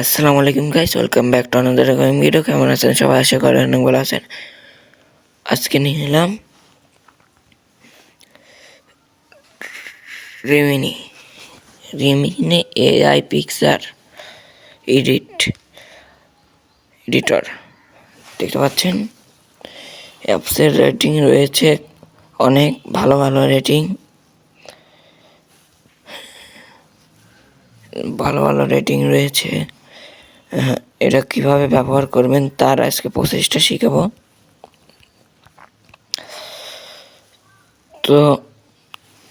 আসসালামু আলাইকুম guys welcome back to another game video কেমন আছেন সবাই? আশা করেন অনেক ভালো আছেন। আজকে নিয়ে এলাম Remini Remini AI picture edit editor দেখতে পাচ্ছেন? অ্যাপসের রেটিং রয়েছে অনেক, ভালো ভালো রেটিং ভালো ভালো রেটিং রয়েছে। এটা কীভাবে ব্যবহার করবেন তার আজকে প্রসেসটা শিখাবো। তো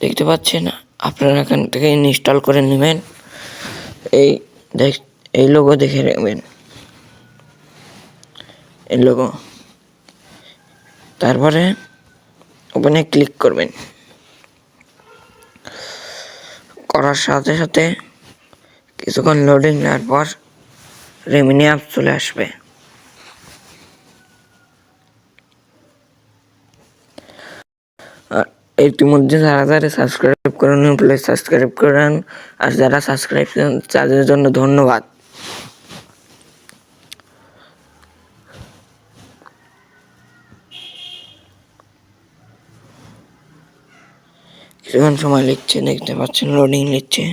দেখতে পাচ্ছেন, আপনারা এখান থেকে ইনস্টল করে নেবেন। এই দেখ, এই লোগো দেখে নেবেন এই লোগো তারপরে ওখানে ক্লিক করবেন। করার সাথে সাথে কিছুক্ষণ লোডিং নেওয়ার পর রেমিনি অ্যাপ চলে আসবে ইতিমধ্যে যারা যারা সাবস্ক্রাইব করেন প্লিজ সাবস্ক্রাইব করেন। আর যারা সাবস্ক্রাইব করেন, তাদের জন্য ধন্যবাদ। কিছুক্ষণ সময় লিখছে দেখতে পাচ্ছেন লোডিং নিচ্ছে।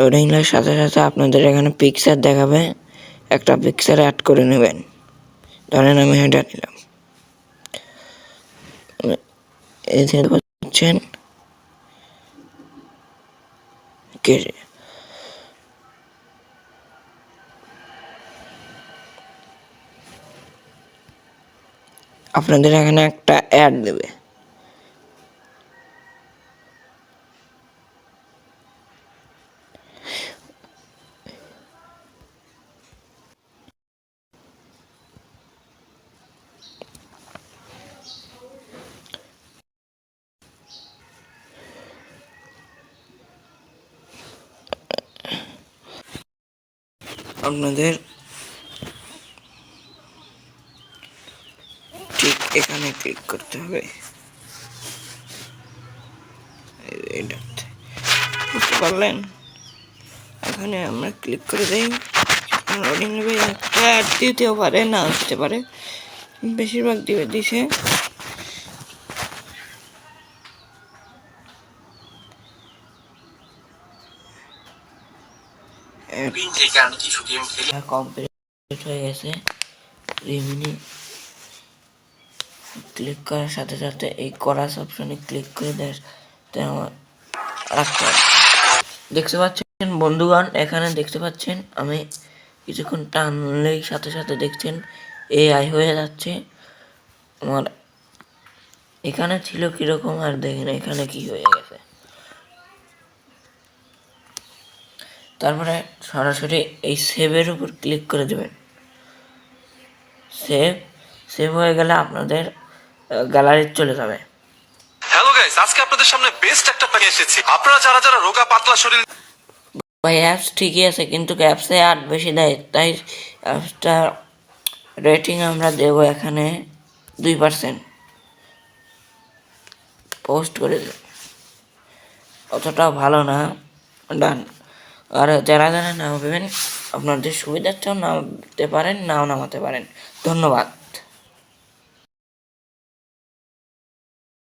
লোডিং এর সাথে সাথে আপনাদের এখানে পিকচার দেখাবে। একটা পিকচার অ্যাড করে নেবেন। ধরেন আমি এটা নিলাম। এই আপনাদের এখানে একটা অ্যাড দেবে। আপনাদের ঠিক এখানে ক্লিক করতে হবে। বুঝতে পারলেন? এখানে আমরা ক্লিক করে দিই। লোডিং নেবে একটা দিতেও পারে না আসতে পারে। বেশিরভাগ দিবে দিছে। রিমিনি ক্লিক করার সাথে সাথে এই করাস অপশনে ক্লিক করে দেয় আমার রাখতে হবে। দেখতে পাচ্ছেন বন্ধুগণ, এখানে দেখতে পাচ্ছেন আমি কিছুক্ষণ টানলেই সাথে সাথে দেখছেন এআই হয়ে যাচ্ছে। আমার এখানে ছিল কীরকম আর দেখেন এখানে কি হয়ে গেছে। তারপরে সরাসরি এই সেভের উপর ক্লিক করে দেবেন। সেভ সেভ হয়ে গেলে আপনাদের গ্যালারি চলে যাবে। হ্যালো গাইস আজকে আপনাদের সামনে বেস্ট একটা প্যাক এসেছি। আপনারা যারা যারা রোগা পাতলা শরীর ভাই অ্যাপস ঠিকই আছে কিন্তু অ্যাপসে আর বেশি দেয় তাই অ্যাপসটা রেটিং আমরা দেব এখানে দুই পার্সেন্ট পোস্ট করে দেব অতটাও ভালো না ডান আর যারা যারা নামাবেন আপনাদের সুবিধার জন্য নামাতে পারেন নাও নামাতে পারেন। ধন্যবাদ।